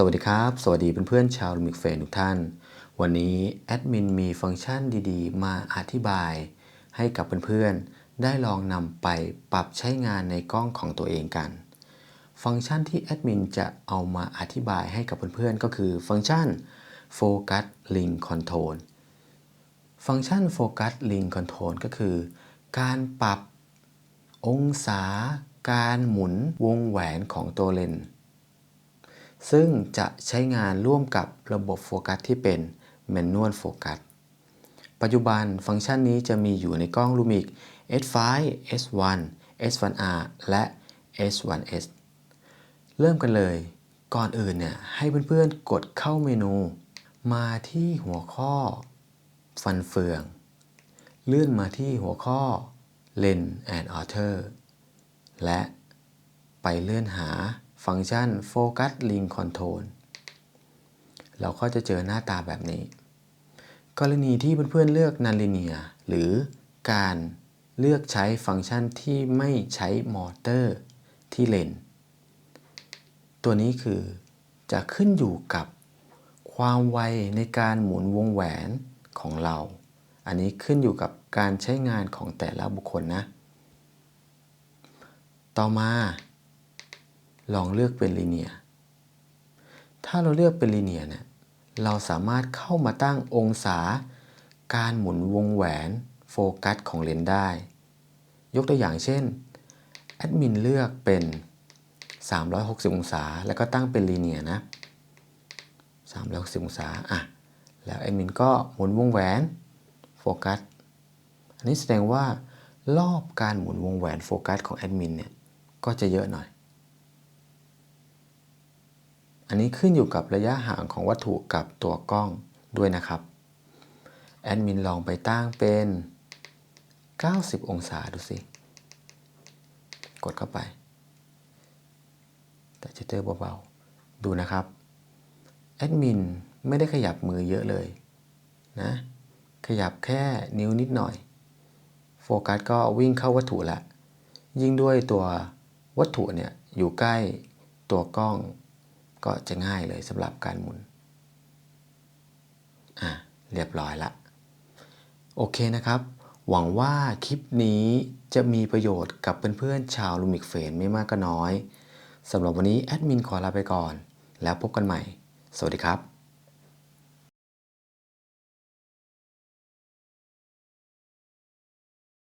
สวัสดีครับ สวัสดีเพื่อนๆชาวลูมิกเฟนทุกท่าน วันนี้แอดมินมีฟังก์ชันดีๆ มาอธิบาย ให้กับเพื่อนๆ ได้ลองนำไปปรับใช้งานในกล้องของตัวเองกัน ฟังก์ชันที่แอดมินจะเอามาอธิบายให้กับเพื่อนๆ ก็คือฟังก์ชัน Focus Link Control ฟังก์ชัน Focus Link Control ก็คือ การปรับ องศา การหมุนวงแหวนของตัวเลนส์ ซึ่งจะใช้งานร่วมกับระบบโฟกัสที่เป็น Manual Focus ปัจจุบันฟังก์ชันนี้จะมีอยู่ในกล้อง Lumix S5 S1 S1R และ S1S เริ่มกันเลย ก่อนอื่นเนี่ยให้เพื่อนๆกดเข้าเมนู มาที่หัวข้อ ฟันเฟือง เลื่อนมาที่หัวข้อ Lens and Author และไปเลื่อนหา ฟังก์ชัน Focus Link Control เราก็จะเจอหน้าตาแบบนี้ กรณีที่เพื่อนๆเลือก Non-Linear หรือการเลือกใช้ฟังก์ชันที่ไม่ใช้มอเตอร์ที่เลน ตัวนี้คือจะขึ้นอยู่กับความไวในการหมุนวงแหวนของเรา อันนี้ขึ้นอยู่กับการใช้งานของแต่ละบุคคลนะ ต่อมา ลองเลือกเป็นลีเนียถ้าเราเลือกเป็นลีเนียเนี่ยเราสามารถเข้ามาตั้งองศา การหมุนวงแหวนโฟกัสของเลนส์ได้ ยกตัวอย่างเช่นแอดมินเลือกเป็น 360 องศา แล้วก็ตั้งเป็นลีเนียนะ360 องศาอะแล้วแอดมินก็หมุนวงแหวนโฟกัส อันนี้แสดงว่ารอบการหมุนวงแหวนโฟกัสของแอดมินเนี่ยก็จะเยอะหน่อย อันนี้ขึ้นอยู่กับระยะห่างของวัตถุกับตัวกล้องด้วยนะครับ แอดมินลองไปตั้งเป็น 90 องศาดูสิ กดเข้าไป แต่จะเจอเบาๆ ดูนะครับ แอดมินไม่ได้ขยับมือเยอะเลยนะ ขยับแค่นิ้วนิดหน่อย โฟกัสก็วิ่งเข้าวัตถุละ ยิ่งด้วยตัววัตถุเนี่ยอยู่ใกล้ตัวกล้อง ก็จะง่ายเลยสำหรับการหมุน อะ เรียบร้อยละ โอเคนะครับ หวังว่าคลิปนี้จะมีประโยชน์กับเพื่อนๆชาวลูมิกเฟนไม่มากก็น้อยสำหรับวันนี้แอดมินขอลาไปก่อน แล้วพบกันใหม่ สวัสดีครับ